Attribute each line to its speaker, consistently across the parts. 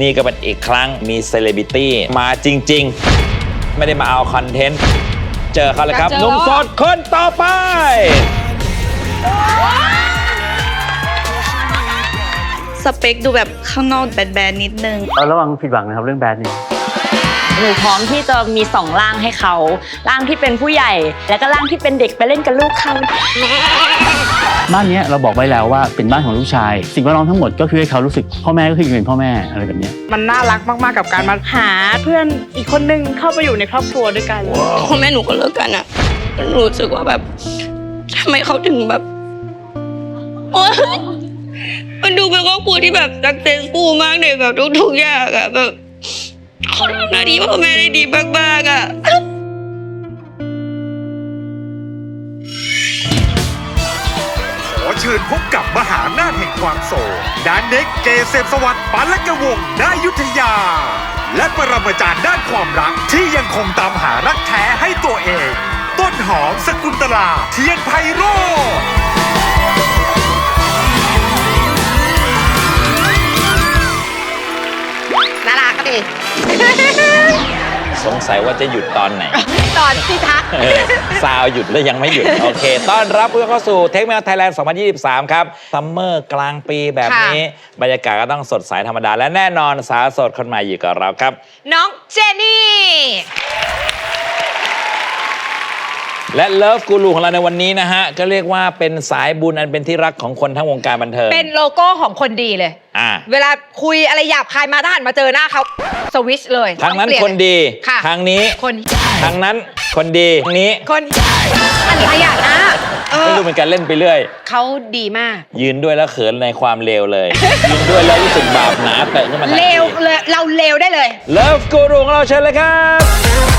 Speaker 1: นี่ก็เป็นอีกครั้งมีเซเลบริตี้มาจริง ๆ ไม่ได้มาเอาคอนเทนต์ เจอเขาเลยครับ
Speaker 2: อยาก
Speaker 1: ห
Speaker 2: เจอ
Speaker 1: นุ่ม
Speaker 2: แล้ว
Speaker 1: โส
Speaker 2: อะ
Speaker 1: ดคนต่อไป
Speaker 3: สเปคดูแบบข้างนอกแบนๆนิดนึง
Speaker 4: เราระวังผิดหวังนะครับเรื่องแบดนี่
Speaker 5: หนูพร้อมที่จะมีสองร่างให้เขาร่างที่เป็นผู้ใหญ่ แล้วก็ร่างที่เป็นเด็กไปเล่นกับลูกเขา
Speaker 4: บ้านเนี้ยเราบอกไว้แล้วว่าเป็นบ้านของลูกชาย สิ่งแวดล้อมทั้งหมดก็คือให้เขารู้สึกพ่อแม่ก็คือเป็นพ่อแม่อะไรแบบเนี้ย
Speaker 6: มันน่ารักมากๆกับการมาหาเพื่อนอีกคนนึงเข้าไปอยู่ในครอบครัวด้วยกัน
Speaker 3: พ่อแม่หนูก็เลิกกันอะหนูรู้สึกว่าแบบทำไมเขาถึงแบบโอ๊ยมันดูเป็นครอบครัวที่แบบรักเซนฟูมากเลยแบบทุกๆอย่างอะแบบ เขาทำหน้าที่พ่อแม่ได้ดีมากๆอะ
Speaker 7: ขอเชิญพบกับมหาอำนาแห่งความโศกดานเน็กเกษมสวัสดิ์ปันละกวงนายุทธยา และปรมาจารย์ด้านความรักที่ยังคงตามหารักแท้ให้ตัวเอง ต้นหอมสกุลตลาเทียนไพโรจน์
Speaker 2: น่ารักก็ดี
Speaker 1: สงสัยว่าจะหยุดตอนไหน
Speaker 2: ตอนที่ทัก
Speaker 1: เออซาวหยุดแล้วยังไม่หยุด โอเค ต้อนรับเพื่อนเข้าสู่เทคเมลไทยแลนด์ 2023 ครับ ซัมเมอร์กลางปีแบบนี้ บรรยากาศก็ต้องสดใสธรรมดา และแน่นอนสาวโสดคนใหม่อยู่กับเราครับ
Speaker 2: น้องเจนี่
Speaker 1: และเลิฟกูรูของเราในวันนี้นะฮะ ก็เรียกว่าเป็นสายบุญอันเป็นที่รักของคนทั้งวงการบันเทิง
Speaker 2: เป็นโลโก้ของคนดีเลย
Speaker 1: อ่า
Speaker 2: เวลาคุยอะไรหยาบคายมาถ้าหันมาเจอหน้าเขาสวิชเลย
Speaker 1: ทางนั้น
Speaker 2: ต้องเปลี่ย
Speaker 1: คนดี
Speaker 2: ค่ะ
Speaker 1: ทางนี้
Speaker 2: คน
Speaker 1: ทางนั้นคนดีทางนี้
Speaker 2: คนอะไรอะนะเอ
Speaker 1: ไม่
Speaker 2: อ
Speaker 1: รู้เหมือนกันเล่นไปเรื่อย
Speaker 2: เขาดีมาก
Speaker 1: ยืนด้วยแล้วเขินในความเลวเลย ยืนด้วยแล้วรู้สึกบาปหนาเตอะขึ้นมาทันที
Speaker 2: เลวเลยเราเลวได้เลย
Speaker 1: เลิฟกูรูของเราเชิญเลยครับ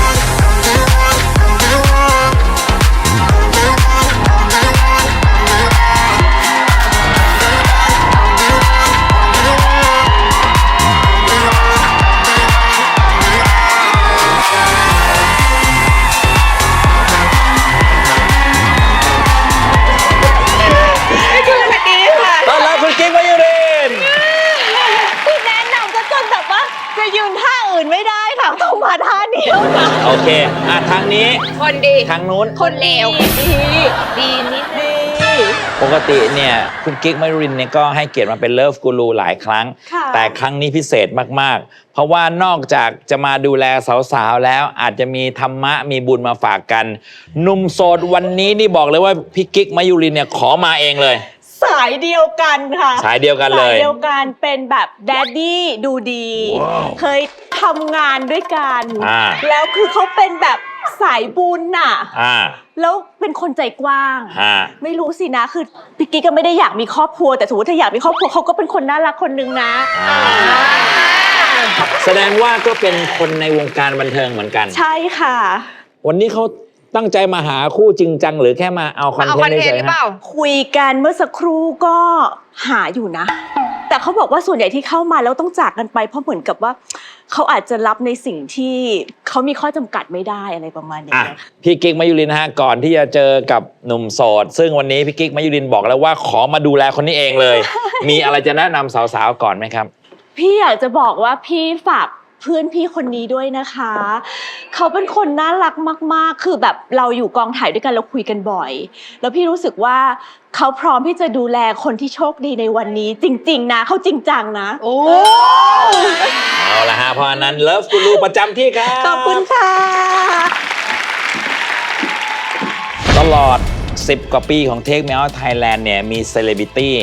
Speaker 1: นี้ คน
Speaker 5: ดี ทา
Speaker 1: งนู้
Speaker 2: น คนเลว
Speaker 5: ดี
Speaker 2: ดีนิดนึง
Speaker 1: ปกติเนี่ยคุณกิ๊กมายุรินเนี่ยก็ให้เกียรติมาเป็นเลิฟกูรูหลายครั้ง
Speaker 5: ค่ะ
Speaker 1: แต่ครั้งนี้พิเศษมาก ๆ เพราะว่านอกจากจะมาดูแลสาว ๆ แล้วอาจจะมีธรรมะมีบุญมาฝากกันหนุ่มโสดวันนี้นี่บอกเลยว่าพี่กิ๊กมายุรินเนี่ยขอมาเองเลย
Speaker 5: สายเดียวกันค่ะ
Speaker 1: สายเดียวกันเลย
Speaker 5: สายเดียวกันเป็นแบบแดดดี้ดูดีเคยทำงานด้วยกัน
Speaker 1: อ่า
Speaker 5: แล้วคือเขาเป็นแบบ สายบุญน่ะ
Speaker 1: อ่า
Speaker 5: แล้วเป็นคนใจกว้าง
Speaker 1: ฮะ
Speaker 5: ไม่รู้สินะ คือพี่กิ๊กก็ไม่ได้อยากมีครอบครัว แต่สมมติถ้าอยากมีครอบครัวเขาก็เป็นคนน่ารักคนนึงนะ
Speaker 1: อ่า แสดงว่าก็เป็นคนในวงการบันเทิงเหมือนกัน
Speaker 5: ใช่ค่ะ
Speaker 1: วันนี้เขาตั้งใจมาหาคู่จริงจังหรือแค่มาเอาคอน
Speaker 2: เอา
Speaker 1: เท
Speaker 2: คอนน
Speaker 1: ต์
Speaker 2: เทน
Speaker 1: เฉ
Speaker 2: ต์
Speaker 1: ย
Speaker 2: หรือ
Speaker 1: ๆ
Speaker 2: เป
Speaker 1: ฮะ
Speaker 2: ล่า
Speaker 5: คุยกันเมื่อสักครู่ก็หาอยู่นะ แต่เขาบอกว่าส่วนใหญ่ที่เข้ามาแล้วต้องจากกันไป เพราะเหมือนกับว่า เขาอาจจะรับในสิ่งที่ เขามีข้อจำกัดไม่ได้อะไรประมาณนี้
Speaker 1: อะ
Speaker 5: ค่ะ
Speaker 1: พี่กิ๊กมายุรินนะฮะก่อนที่จะเจอกับหนุ่มโสด ซึ่งวันนี้พี่กิ๊กมายุรินบอกแล้วว่าขอมาดูแลคนนี้เองเลย มีอะไรจะแนะนำสาวๆก่อนไหมครับ
Speaker 5: พี่อยากจะบอกว่าพี่ฝาก เพื่อนพี่คนนี้ด้วยนะคะ เขาเป็นคนน่ารักมาก ๆ คือแบบเราอยู่กองถ่ายด้วยกันเราคุยกันบ่อย แล้วพี่รู้สึกว่าเขาพร้อมที่จะดูแลคนที่โชคดีในวันนี้ จริง ๆ นะเขาจริงจังนะ
Speaker 2: โอ้
Speaker 1: เอาละฮะเพราะฉะนั้นเลิฟกูรูประจำที่ครับ
Speaker 5: ขอบคุณค่ะ
Speaker 1: ตลอด 10 กว่าปีของเทคเมลไทยแลนด์เนี่ยมีเซเลบริตี้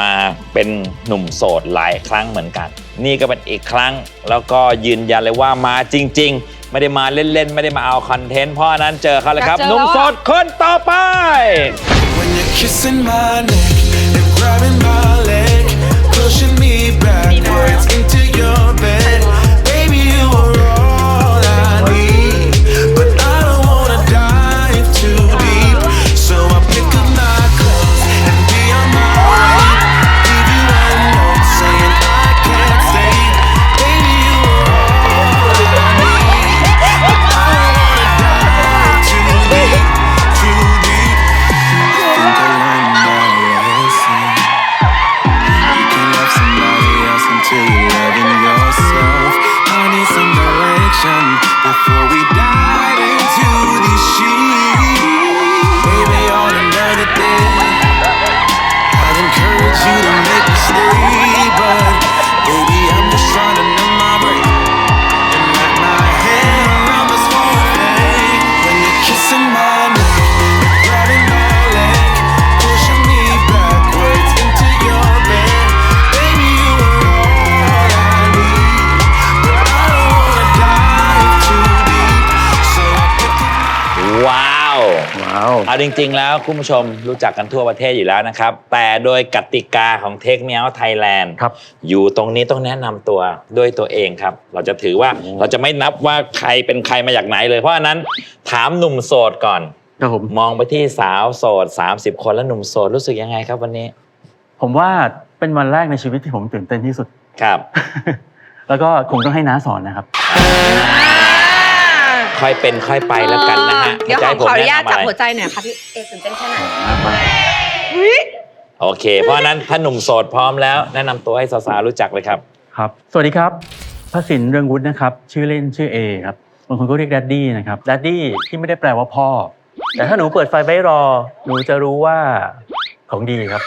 Speaker 1: มาเป็นหนุ่มโสดหลายครั้งเหมือนกัน นี่ก็เป็นอีกครั้งแล้วก็ยืนยันเลยว่ามาจริง ๆ ไม่ได้มาเล่น ๆ ไม่ได้มาเอาคอนเทนต์เพราะฉะนั้นเจอเขาเลยครับ
Speaker 2: อยากเจอ
Speaker 1: หนุ่ม
Speaker 2: แล้วอะ
Speaker 1: โสดคนต่อไป
Speaker 8: When you're kissing my neck and grabbing my leg, pushing me
Speaker 1: เอาจริง ๆ แล้วคุณผู้ชมรู้จักกันทั่วประเทศอยู่แล้วนะครับ แต่โดยกติกาของเทคเมียวไทยแลนด์
Speaker 4: ครับ
Speaker 1: อยู่ตรงนี้ต้องแนะนำตัวด้วยตัวเองครับ เราจะถือว่าเราจะไม่นับว่าใครเป็นใครมาจากไหนเลย เพราะฉะนั้นถามหนุ่มโสดก่อน
Speaker 4: ครับผม
Speaker 1: มองไปที่สาวโสด 30 คนแล้วหนุ่มโสดรู้สึกยังไงครับวันนี้
Speaker 4: ผมว่าเป็นวันแรกในชีวิตที่ผมตื่นเต้นที่สุด
Speaker 1: ครับ
Speaker 4: แล้วก็คงต้องให้น้าสอนนะครับ
Speaker 1: ค่อยเป็นค่อยไปแล้วกันนะฮะ
Speaker 2: เดี๋ยวข
Speaker 1: จะ
Speaker 2: อ
Speaker 1: ให้
Speaker 2: ขออนุญาต
Speaker 1: แะำะ
Speaker 2: จับ
Speaker 1: ไร
Speaker 2: หัวใจหน่อยค่ะพี่เอตื่นเต้นแค่ไหน
Speaker 1: โอเค เพราะฉะนั้นถ้าหนุ่มโสดพร้อมแล้ว แนะนำตัวให้สาวๆรู้จักเลยครับ
Speaker 4: ครับ สวัสดีครับพระสินเรืองวุฒินะครับ ชื่อเล่นชื่อเอครับบางคนก็เรียกแดดดี้นะครับแดดดี้ที่ไม่ได้แปลว่าพ่อ แต่ถ้าหนูเปิดไฟไว้รอ หนูจะรู้ว่าของดีครับ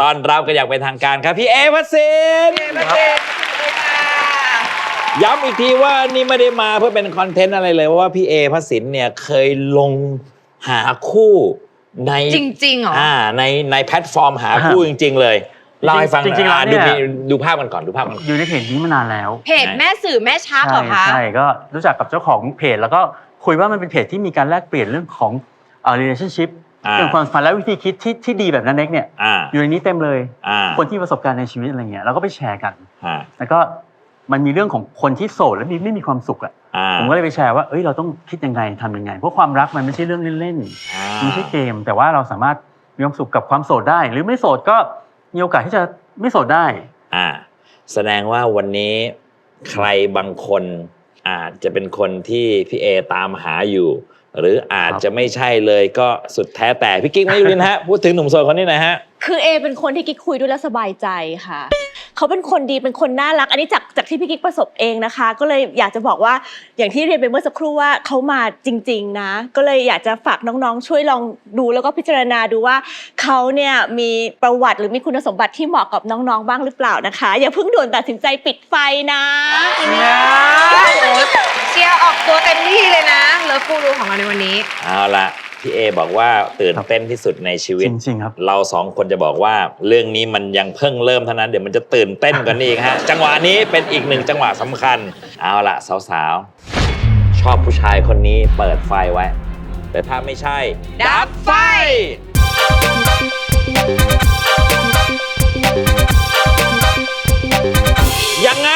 Speaker 1: ตอนรับก็อยากเป็นทางการครับพี่เอพัสสินย้ำอีกทีว่านี่ไม่ได้มาเพื่อเป็นคอนเทนต์อะไรเลยเพราะว่าพี่เอพัสสินเนี่ยเคยลงหาคู่ใน
Speaker 2: จริงๆเหรอ
Speaker 1: อ่าในในแพลตฟอร์มหาคู่จริง ๆ เลยเล่าให้ฟังหน่อย
Speaker 4: จริงๆแล้ว
Speaker 1: อะ
Speaker 4: เนี่
Speaker 1: ดู
Speaker 4: ย
Speaker 1: พี่ดูภาพกันก่อนดูภาพกันก่อน
Speaker 4: อยู่ในเพจนี้มานานแล้ว
Speaker 2: เพจแม่สื่อแม่ชักเหร
Speaker 4: ใช่
Speaker 2: อคะ
Speaker 4: ใช่ก็รู้จักกับเจ้าของเพจ แล้วก็คุยว่ามันเป็นเพจที่มีการแลกเปลี่ยนเรื่องของเอ่อ relationship
Speaker 1: อ่า
Speaker 4: เรื่องความสัมพันธ์และวิธีคิดที่ที่ดีแบบนั้นเน็กเนี่ย
Speaker 1: อ่า
Speaker 4: อยู่ในนี้เต็มเลย
Speaker 1: อ่า
Speaker 4: คนที่ประสบการณ์ในชีวิตอะไรเงี้ยเราก็ไปแชร์กัน
Speaker 1: อ่า
Speaker 4: แล้วก็มันมีเรื่องของคนที่โสดและมีไม่มีความสุขอะ
Speaker 1: อ่า
Speaker 4: ผมก็เลยไปแชร์ว่าเอ้ยเราต้องคิดยังไงทำยังไง เพราะความรักมันไม่ใช่เรื่องเล่น
Speaker 1: อ่า
Speaker 4: ๆมันไม่ใช่เกม แต่ว่าเราสามารถมีความสุขกับความโสดได้ หรือไม่โสดก็มีโอกาสที่จะไม่โสดได้
Speaker 1: อ่าแสดงว่าวันนี้ใครบางคนอาจจะเป็นคนที่พี่เอตามหาอยู่ หรืออาจจะไม่ใช่เลยก็สุดแท้แต่พี่กิ๊กไม่ยุรินฮะ พูดถึงหนุ่มโสดคนนี้หน่อยฮะ
Speaker 5: คือเอเป็นคนที่กิ๊กคุยด้วยแล้วสบายใจค่ะ เขาเป็นคนดีเป็นคนน่ารัก อันนี้จากจากที่พี่กิ๊กประสบเองนะคะ ก็เลยอยากจะบอกว่าอย่างที่เรียนไปเมื่อสักครู่ว่าเขามาจริง ๆ นะ ก็เลยอยากจะฝากน้องๆ ช่วยลองดูแล้วก็พิจารณาดูว่าเขาเนี่ยมีประวัติหรือมีคุณสมบัติที่เหมาะกับน้องๆ บ้างหรือเปล่านะคะ อย่าเพิ่งด่วนตัดสินใจปิดไฟนะ
Speaker 2: เชียร์ออกตัวเต็มที่เลยนะเลิฟ กูรูของเราในวันนี้
Speaker 1: เอาละพี่เอบอกว่าตื่นเต้นที่สุดในชีวิต
Speaker 4: จริงๆครับ
Speaker 1: เราสองคนจะบอกว่าเรื่องนี้มันยังเพิ่งเริ่มเท่านั้นเดี๋ยวมันจะตื่นเต้นกว่านี้อีกฮะ จังหวะนี้เป็นอีกหนึ่งจังหวะสำคัญ เอาละสาวๆ ชอบผู้ชายคนนี้เปิดไฟไว้ แต่ถ้าไม่ใช่ ดับไฟ ยังไง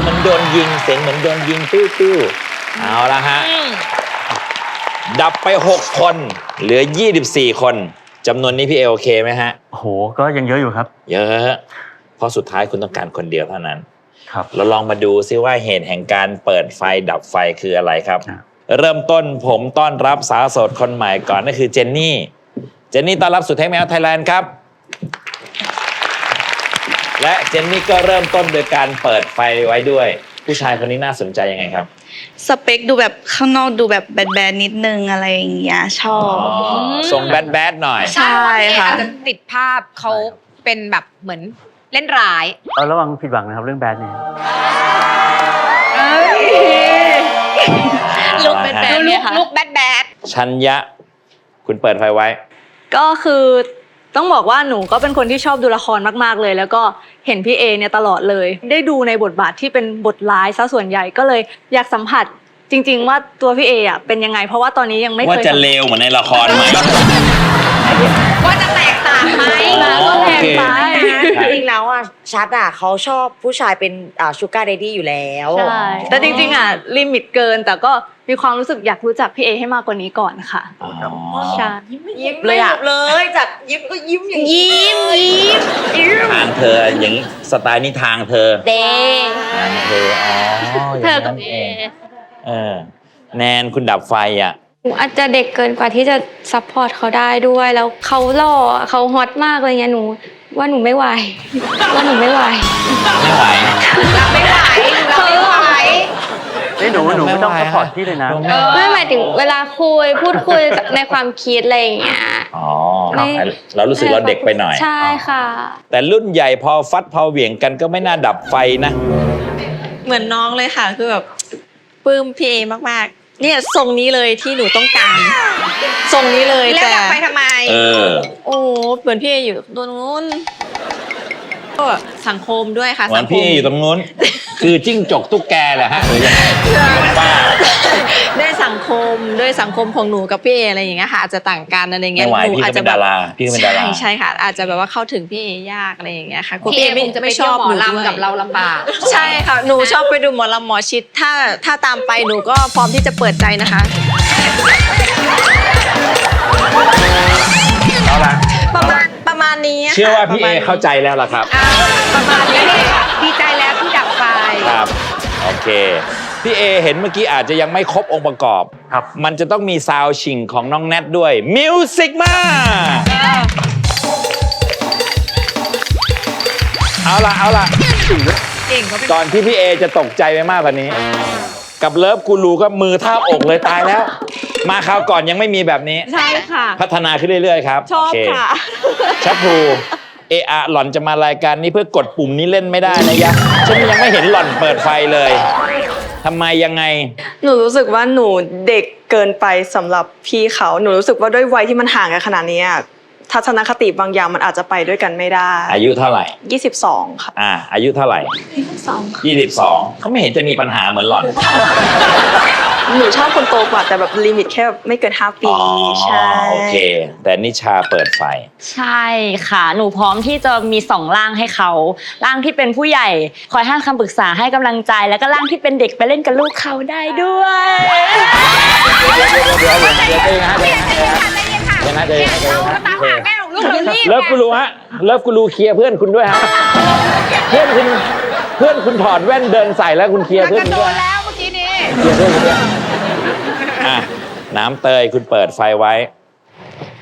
Speaker 1: สียงเหมือนโดนยิง เสียงเหมือนโดนยิงปิ้วปิ้วๆเอาละฮะ ดับไป 6 คน เหลือ 24 คนจำนวนนี้พี่เอโอเคไหมฮะ
Speaker 4: โอ้โห ก็ยังเยอะอยู่ครับ
Speaker 1: เยอะ เพราะสุดท้ายคุณต้องการคนเดียวเท่านั้น
Speaker 4: ครับ
Speaker 1: เราลองมาดูซิว่าเหตุแห่งการเปิดไฟดับไฟคืออะไรครับ
Speaker 4: ครับ
Speaker 1: เริ่มต้นผมต้อนรับสาวโสดคนใหม่ก่อนนั่นคือเจนนี่ เจนนี่ต้อนรับสู่เทคแมวไทยแลนด์ครับ และเจนนี่ก็เริ่มต้นโดยการเปิดไฟไว้ด้วย ผู้ชายคนนี้น่าสนใจยังไงครับ
Speaker 3: สเปคดูแบบข้างนอกดูแบบแบนๆนิดนึงอะไรอย่างเงี้ยชอบ
Speaker 1: ทรงแบดแบดๆหน่อย
Speaker 3: ใช่ค่ะ
Speaker 2: อาจจะติดภาพเขาเป็นแบบเหมือนเล่นร้าย
Speaker 4: เอาระวังผิดหวังนะครับเรื่องแบดเนี่ย
Speaker 3: ลุคแบนๆเนี่ยค่ะ
Speaker 2: ลุกแบดแบด
Speaker 1: ชัญญะ คุณเปิดไฟไว้
Speaker 9: ก็คือ ต้องบอกว่าหนูก็เป็นคนที่ชอบดูละครมาก ๆ เลย แล้วก็เห็นพี่เอเนี่ยตลอดเลย ได้ดูในบทบาทที่เป็นบทร้ายซะส่วนใหญ่ก็เลยอยากสัมผัส จริง ๆ ว่าตัวพี่เออะเป็นยังไง เพราะว่าตอนนี้ยังไม่
Speaker 1: ว่า
Speaker 9: เคย
Speaker 1: จะเลวเหมือนในละครไหม
Speaker 2: ว่าจะแตกต่างไหม
Speaker 9: มาก็แพงไป
Speaker 1: ครับ
Speaker 10: จริงๆแล้วอะชัดอะเขาชอบผู้ชายเป็นอ่าชูการ์เดดี้อยู่แล้ว
Speaker 9: ใช่ แต่จริงๆอะลิมิตเกิน แต่ก็มีความรู้สึกอยากรู้จักพี่เอให้มากกว่านี้ก่อนค่ะ
Speaker 1: อ๋อ
Speaker 9: ใช่
Speaker 10: ยิ้มเลยอะเลยจากยิ้มก็ยิ้มอย่างนี้
Speaker 2: ยิ้มยิ้ม
Speaker 1: ทางเธออย่างนี้สไตล์นี้ทางเธอ
Speaker 10: เด้
Speaker 1: ทางเธออ๋ออ
Speaker 9: เธ
Speaker 1: ย่าง
Speaker 9: อกั
Speaker 1: นั้
Speaker 9: บ
Speaker 1: น
Speaker 9: เอ
Speaker 1: เอง เออแนนคุณดับไฟอะ
Speaker 3: หนูอาจจะเด็กเกินกว่าที่จะซัพพอร์ตเขาได้ด้วย แล้วเขาหล่อเขาฮอตมากเลยเงี้ยหนู ว่าหนูไม่ไหวว่าหนูไม่ไหว
Speaker 1: ไม่ไหว
Speaker 2: รับไม่ไหวรับไม่ไหว
Speaker 4: เฮ้ยหนูหนูไม่ต้อง
Speaker 1: ไม่
Speaker 4: ส
Speaker 1: ไหว
Speaker 4: ปอร์ตพี่เลยนะ
Speaker 3: ไม่หมายถึงเวลาคุยพูดคุยในความคิดอะไรอย่างเงี้ย
Speaker 1: อ๋อ
Speaker 3: ไม่
Speaker 1: เรารู้สึกเราเด็กไปหน่อย
Speaker 3: ใช่ค่ะ
Speaker 1: แต่รุ่นใหญ่พอฟัดพอเหวี่ยงกันก็ไม่น่าดับไฟนะ
Speaker 11: เหมือนน้องเลยค่ะ คือแบบ ปลื้มพี่เอมากๆ เนี่ยทรงนี้เลยที่หนูต้องการทรงนี้เลย
Speaker 2: แล้ว
Speaker 11: แต่
Speaker 2: ดับไปทำไม
Speaker 1: เออ
Speaker 11: โอ้เหมือนพี่เออยู่ตัวนู้น ก็สังคมด้วยค่ะ
Speaker 1: เหมือ
Speaker 11: สั
Speaker 1: น
Speaker 11: งค
Speaker 1: พี่
Speaker 11: ม
Speaker 1: อยู่ตรงนู้น คือจิ้งจกตุ๊กแกแหละฮะหรือยังไงป้า
Speaker 11: ด้วยสังคมด้วยสังคมของหนูกับพี่เออะไรอย่างเงี้ยค่ะอาจจะต่างกันอะไรเงี้
Speaker 1: ไม่
Speaker 11: ย
Speaker 1: ไหว
Speaker 11: หนู
Speaker 1: พี่
Speaker 11: อาจ
Speaker 1: ก็
Speaker 11: จะ
Speaker 1: เป็น
Speaker 11: แบ
Speaker 1: ดา
Speaker 11: บ
Speaker 1: ราพี่ก็เป็นดารา
Speaker 11: ใช่ใช่ค่ะ อาจจะแบบว่าเข้าถึงพี่เอยากอะไรอย่างเงี้ยค่ะคุณ
Speaker 2: พี่
Speaker 11: พี่
Speaker 2: เอ
Speaker 11: เอไม่
Speaker 2: คงจะไป
Speaker 11: ไม่ช
Speaker 2: เที่ย
Speaker 11: อ
Speaker 2: ว
Speaker 11: บ
Speaker 2: หมอ
Speaker 11: หนูด้วย
Speaker 2: ลำกับเราลำบาก
Speaker 11: ใช่ค่ะ หนูชอบไปดูหมอลำหมอชิด ถ้าถ้าตามไปหนูก็พร้อมที่จะเปิดใจนะคะ
Speaker 1: ชื่อว่าพี่
Speaker 11: ป
Speaker 1: เอ
Speaker 11: ระมณนี้
Speaker 1: เข้าใจแล้วล่ะครับ
Speaker 2: อ่าประมาณนี้ดีใจแล้วที่ดับไฟ
Speaker 1: ครับ โอเค พี่เอเห็นเมื่อกี้อาจจะยังไม่ครบองค์ประกอบ
Speaker 4: ครับ
Speaker 1: มันจะต้องมีซาวด์ชิงของน้องแนทด้วยมิวสิกมาเอาล่ะ เอาล่ะ
Speaker 2: เก่งเขาเป็น
Speaker 1: ก่อนที่พี่เอจะตกใจไปมากกว่านี้ กับเลิฟกูรูก็มือท่าบอกเลยตายแล้ว มาคราวก่อนยังไม่มีแบบนี้
Speaker 5: ใช่ค่ะ
Speaker 1: พัฒนาขึ้นเรื่อย ๆ ครับ
Speaker 5: ชอบ
Speaker 1: โเค่ะ ชัพพลูเอะอะหล่อนจะมารายการนี้เพื่อกดปุ่มนี้เล่นไม่ได้นะยะฉันยังไม่เห็นหล่อนเปิดไฟเลยทำไมยังไง
Speaker 6: หนูรู้สึกว่าหนูเด็กเกินไปสำหรับพี่เขาหนูรู้สึกว่าด้วยวัยที่มันห่างกันขนาดนี้อะทัศนคติบางอย่างมันอาจจะไปด้วยกันไม่ได้
Speaker 1: อายุเท่าไหร่
Speaker 6: 22 ค่ะ
Speaker 1: อ่า อายุเท่าไหร่ยี่สิบสองเขาไม่เห็นจะมีปัญหาเหมือนหล่อน
Speaker 6: หนูชอบคนโตกว่าแต่แบบลิมิตแค่ไม่เกิน5ปี
Speaker 1: อ๋อ
Speaker 6: ใช่
Speaker 1: โอเค แต่นิชาเปิดไฟ
Speaker 12: ใช่ค่ะ หนูพร้อมที่จะมีสองร่างให้เขาร่างที่เป็นผู้ใหญ่ คอยให้คำปรึกษาให้กำลังใจ แล้วก็ร่างที่เป็นเด็กไปเล่นกับลูกเขาได้ด้วย
Speaker 1: เดี๋ยวเดี๋ยวเดี๋ยวเดี๋ยวเดี๋ยวเดี๋ยวนะเดี๋ยวนะเดี๋ยวนะเดี๋ยวนะเดี๋ยวนะเดี๋ยวนะ
Speaker 2: ตามหาแม่ของลูกเรารีบ
Speaker 1: เลิฟกูรูฮะเลิฟกูรูเคลียร์เพื่อนคุณด้วยฮะเพื่อนคุณเพื่อนคุณถอดแว่นเดินใส่แล้วคุณเคลียร์
Speaker 2: มัน
Speaker 1: เพื่อน
Speaker 2: กระ
Speaker 1: คุณ
Speaker 2: โด
Speaker 1: ด้วย
Speaker 2: ดแล้วเมื่อกี้นี้
Speaker 1: เคลียร์เพื่อนคุณด้วย อะน้ำเตยคุณเปิดไฟไว้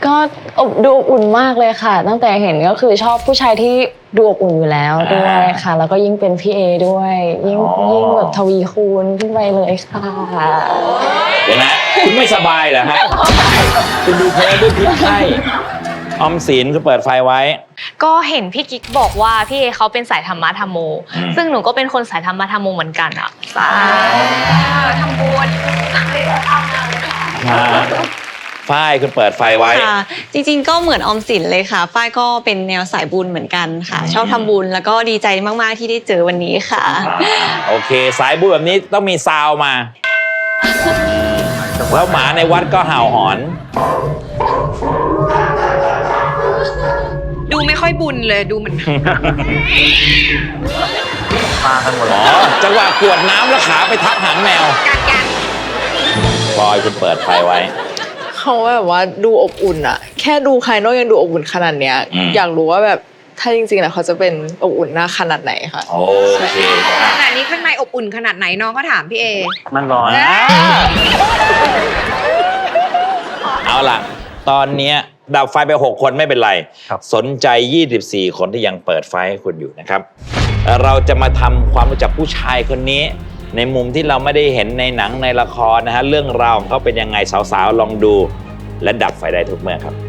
Speaker 12: ก็อบดูอบอุ่นมากเลยค่ะ ตั้งแต่เห็นก็คือชอบผู้ชายที่ดูอบอุ่นอยู่แล้วด้วยค่ะ แล้วก็ยิ่งเป็นพี่เอด้วย ยิ่ง
Speaker 1: อ๋อ
Speaker 12: ยิ่งแบบทวีคูณขึ้นไปเลยค่ะ
Speaker 1: เดี๋ยวนะคุณไม่สบายเหรอฮะ คุณดูเพลด้วยพิษไข้ ออมสินคุณเปิดไฟไว้
Speaker 13: ก็เห็นพี่กิ๊กบอกว่าพี่เอเขาเป็นสายธรรมะธรรมโม
Speaker 1: อืม
Speaker 13: ซึ่งหนูก็เป็นคนสายธรรมะธรรมโมเหมือนกันอะ
Speaker 2: ทำบุญ
Speaker 1: มาฝ้ายคุณเปิดไฟไว้
Speaker 3: ค่ะ จริงๆก็เหมือนออมสินเลยค่ะ ฝ้ายก็เป็นแนวสายบุญเหมือนกันค่ะ
Speaker 1: อืม
Speaker 3: ชอบทำบุญแล้วก็ดีใจมากๆที่ได้เจอวันนี้ค่ะ
Speaker 1: โอเค สายบุญแบบนี้ต้องมีซาวมา แล้วหมาในวัดก็เห่าหอน
Speaker 2: ดูไม่ค่อยบุญเลยดูเหมือน
Speaker 4: มากันหมด
Speaker 1: อ๋
Speaker 4: แล้
Speaker 1: อ
Speaker 4: ว
Speaker 1: จังหวะกวดน้ำแล้วขาไปทับหางแมว
Speaker 2: การกัน
Speaker 1: บอยคุณเปิดไฟไว้
Speaker 6: เขาแบบว่าดูอบอุ่นอะแค่ดูภายนอกยังดูอบอุ่นขนาดเนี้ย
Speaker 1: อืม
Speaker 6: อยากรู้ว่าแบบถ้าจริงๆแล้วเขาจะเป็นอบอุ่นหน้าขนาดไหนค่ะ
Speaker 1: โอเคอะ
Speaker 2: ขนาดนี้ข้างในอบอุ่นขนาดไหนน้องก็ถามพี่เอ
Speaker 4: มันร้อน
Speaker 1: เอาล่ะ ตอนเนี้ย ดับไฟไป 6 คนไม่เป็นไร
Speaker 4: ครับ
Speaker 1: สนใจ 24 คนที่ยังเปิดไฟให้คุณอยู่นะครับ เราจะมาทำความรู้จักผู้ชายคนนี้ ในมุมที่เราไม่ได้เห็นในหนังในละครนะฮะเรื่องราวของเขาเป็นยังไงสาวๆลองดู และดับไฟได้ทุกเมื่อครับ